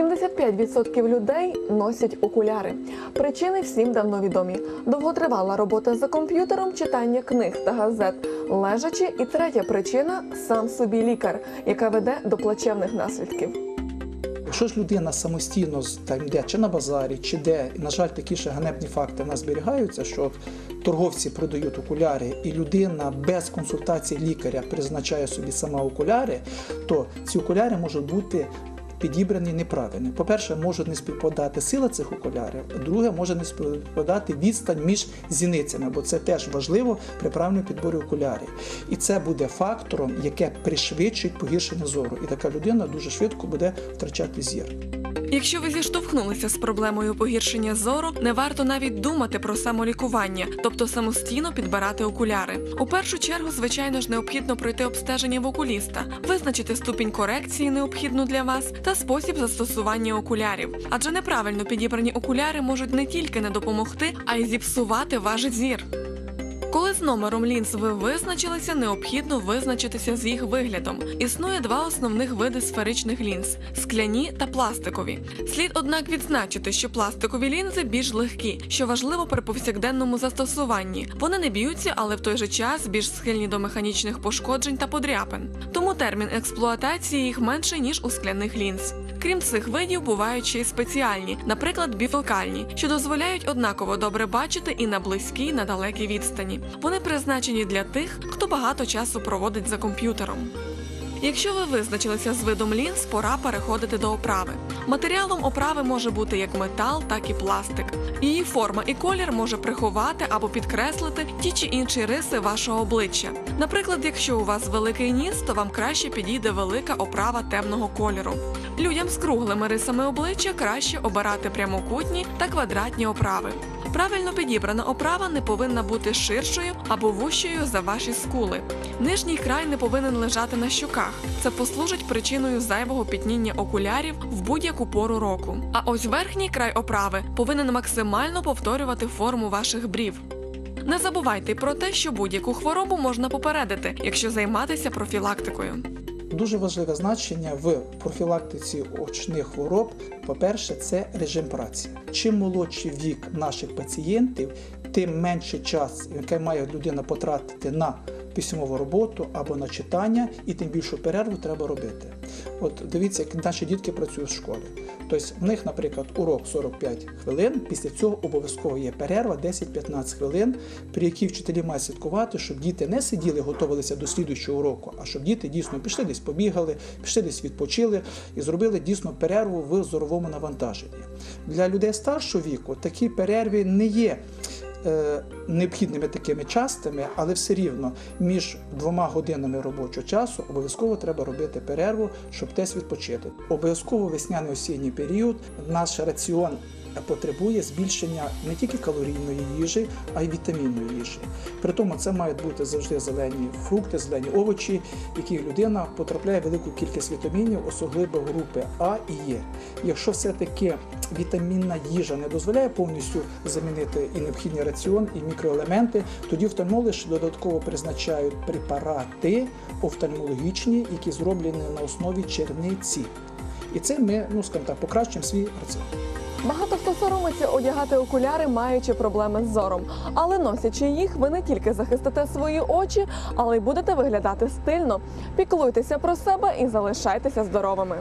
75% людей носять окуляри. Причини всім давно відомі: довготривала робота за комп'ютером, читання книг та газет, лежачи. І третя причина сам собі лікар, яка веде до плачевних наслідків. Якщо ж людина самостійно там йде чи на базарі, чи де, і, на жаль, такі ще ганебні факти в нас зберігаються, що от торговці продають окуляри, і людина без консультації лікаря призначає собі сама окуляри, то ці окуляри можуть бути. Підібрані неправильно. По-перше, може не співпадати сила цих окулярів, друге, може не співпадати відстань між зіницями, бо це теж важливо при правильному підборі окулярів. І це буде фактором, яке пришвидшить погіршення зору. І така людина дуже швидко буде втрачати зір. Якщо ви зіштовхнулися з проблемою погіршення зору, не варто навіть думати про самолікування, тобто самостійно підбирати окуляри. У першу чергу, звичайно ж, необхідно пройти обстеження в окуліста, визначити ступінь корекції, необхідну для вас, та спосіб застосування окулярів. Адже неправильно підібрані окуляри можуть не тільки не допомогти, а й зіпсувати ваш зір. Коли з номером лінз ви визначилися, необхідно визначитися з їх виглядом. Існує два основних види сферичних лінз скляні та пластикові. Слід, однак, відзначити, що пластикові лінзи більш легкі, що важливо при повсякденному застосуванні. Вони не б'ються, але в той же час більш схильні до механічних пошкоджень та подряпин. Тому термін експлуатації їх менше ніж у скляних лінз. Крім цих видів, бувають ще й спеціальні, наприклад, біфокальні, що дозволяють однаково добре бачити і на близькій, і на далекій відстані. Вони призначені для тих, хто багато часу проводить за комп'ютером. Якщо ви визначилися з видом лінз, пора переходити до оправи. Матеріалом оправи може бути як метал, так і пластик. Її форма і колір може приховати або підкреслити ті чи інші риси вашого обличчя. Наприклад, якщо у вас великий ніс, то вам краще підійде велика оправа темного кольору. Людям з круглими рисами обличчя краще обирати прямокутні та квадратні оправи. Правильно підібрана оправа не повинна бути ширшою або вущою за ваші скули. Нижній край не повинен лежати на щоках. Це послужить причиною зайвого пітніння окулярів в будь-яку пору року. А ось верхній край оправи повинен максимально повторювати форму ваших брів. Не забувайте про те, що будь-яку хворобу можна попередити, якщо займатися профілактикою. Дуже важливе значення в профілактиці очних хвороб. По-перше, це режим праці. Чим молодший вік наших пацієнтів, тим менше час, який має людина потратити на письмову роботу або на читання, і тим більшу перерву треба робити. От дивіться, як наші дітки працюють в школі. Тобто в них, наприклад, урок 45 хвилин, після цього обов'язково є перерва 10-15 хвилин, при якій вчителі мають слідкувати, щоб діти не сиділи, готувалися до слідуючого уроку, а щоб діти дійсно пішли десь побігали, пішли десь відпочили і зробили дійсно перерву в зоровому навантаженні. Для людей старшого віку такі перерви не є. Е, Необхідними такими частими, але все рівно між двома годинами робочого часу обов'язково треба робити перерву, щоб десь відпочити. Обов'язково весняний осінній період наш раціон потребує збільшення не тільки калорійної їжі, а й вітамінної їжі. При тому це мають бути завжди зелені фрукти, зелені овочі, в яких людина потрапляє велику кількість вітамінів, особливо групи А і Е. Якщо все-таки вітамінна їжа не дозволяє повністю замінити і необхідний раціон, і мікроелементи, тоді офтальмологи додатково призначають препарати офтальмологічні, які зроблені на основі черниці. І це ми, ну скажімо так, покращуємо свій раціон. Багато хто соромиться одягати окуляри, маючи проблеми з зором. Але носячи їх, ви не тільки захистите свої очі, але й будете виглядати стильно. Піклуйтеся про себе і залишайтеся здоровими.